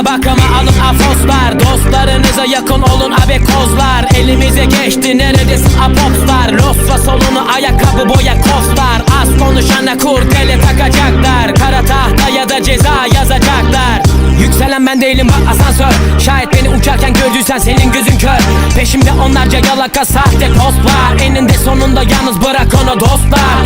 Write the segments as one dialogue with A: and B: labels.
A: Dostlarınıza bak ama alın afoslar. Dostlarınıza yakın olun abekozlar Elimize geçti neredesin? Apopslar. Losra solunu ayakkabı boya kostlar. Az konuşana kurdele takacaklar. Kara tahta ya da ceza yazacaklar. Yükselen ben değilim bak asansör. Şayet beni uçarken gördüysen senin gözün kör. Peşimde onlarca yalaka sahte postlar. Eninde sonunda yalnız bırak onu dostlar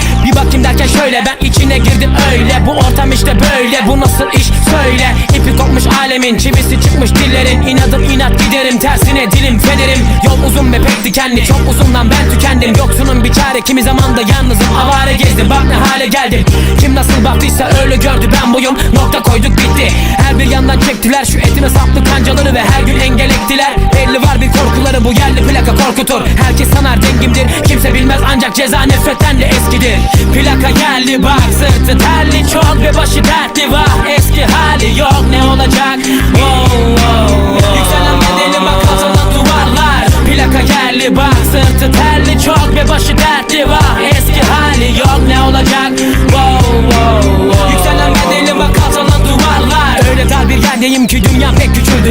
A: girdim öyle Bu ortam işte böyle. Bu nasıl iş? Söyle. İpi kopmuş alemin çivisi çıkmış dillerin. İnadım inat giderim. Tersine dilim fenerim. Yol uzun ve pek dikenli. Çok uzundan ben tükendim. Yoksunun bir çare. Kimi zaman da yalnızım. Avare gezdim Bak ne hale geldim. Kim nasıl baktıysa öyle gördü. Ben buyum. Nokta koyduk bitti. Her bir yandan çektiler. Şu etime saplı kancaları Ve her gün engel ettiler. Belli var bir korkuları bu yerli plaka korkutur. Herkes ancak ceza nefretten de eskidir. Plaka geldi bak sırtı terli çok ve başı dertli var. Eski hali yok ne olacak? Wow, wow, wow. Yükselen bedeli bak atılan duvarlar. Plaka geldi bak sırtı terli çok ve başı dertli var. Eski hali yok ne olacak? Wow, wow, wow. Yükselen bedeli bak atılan duvarlar. Öyle dar bir yerdeyim ki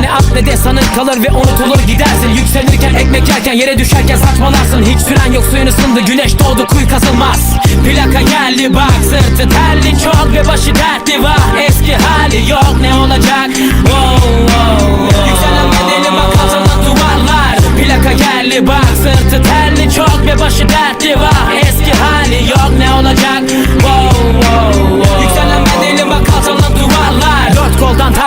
A: Ne at ne de sanır kalır ve unutulur gidersin. Yükselirken ekmek yerken yere düşerken saçmalarsın. Hiç süren yok suyun ısındı güneş doğdu kuyu kazılmaz. Plaka geldi bak sırtı terli çok ve başı dertli var. Eski hali yok ne olacak? Wow, wow, wow.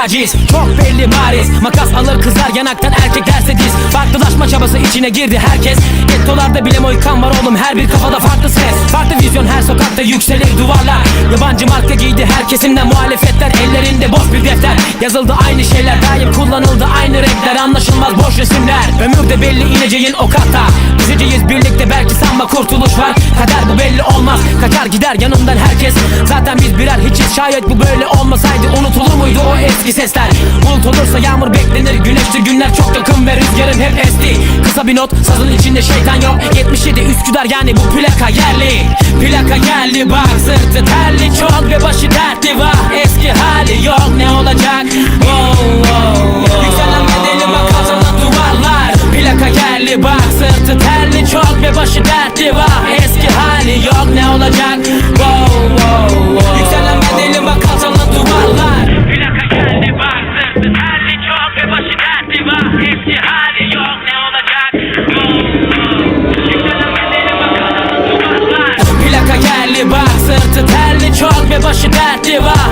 A: Taciz çok belli bariz. Makas alır kızlar yanaktan erkek derse diz. Farklılaşma çabası içine girdi herkes. Gettolarda bile moykan var oğlum her bir kafada farklı ses. Farklı vizyon her sokakta yükselir duvarlar. Yabancı marka giydi her kesimden muhalefetler. Ellerinde boş bir defter. Yazıldı aynı şeyler daim kullanıldı aynı renkler. Anlaşılmaz boş resimler. Ömürde belli ineceğin o kata. Üzeceğiz birlikte belki sanma kurtuluş var. Kader bu belli olmaz kaçar gider yanımdan herkes. Zaten biz birer hiçiz. Şayet bu böyle olmasaydı Unutulur muydu o eski sesler? Bulut olursa yağmur beklenir güneştir. Günler çok yakın ve rüzgarın hep esti. Kısa bir not sazın içinde şeytan yok. 77 Üsküdar yani bu plaka yerli. Plaka geldi bak sırtı terli. Çok ve başı dertli var Eski hali yok. Ne olacak eyvah İftihari yok ne olacak? Plaka yerli bak sırtı terli çok ve başı dertli var.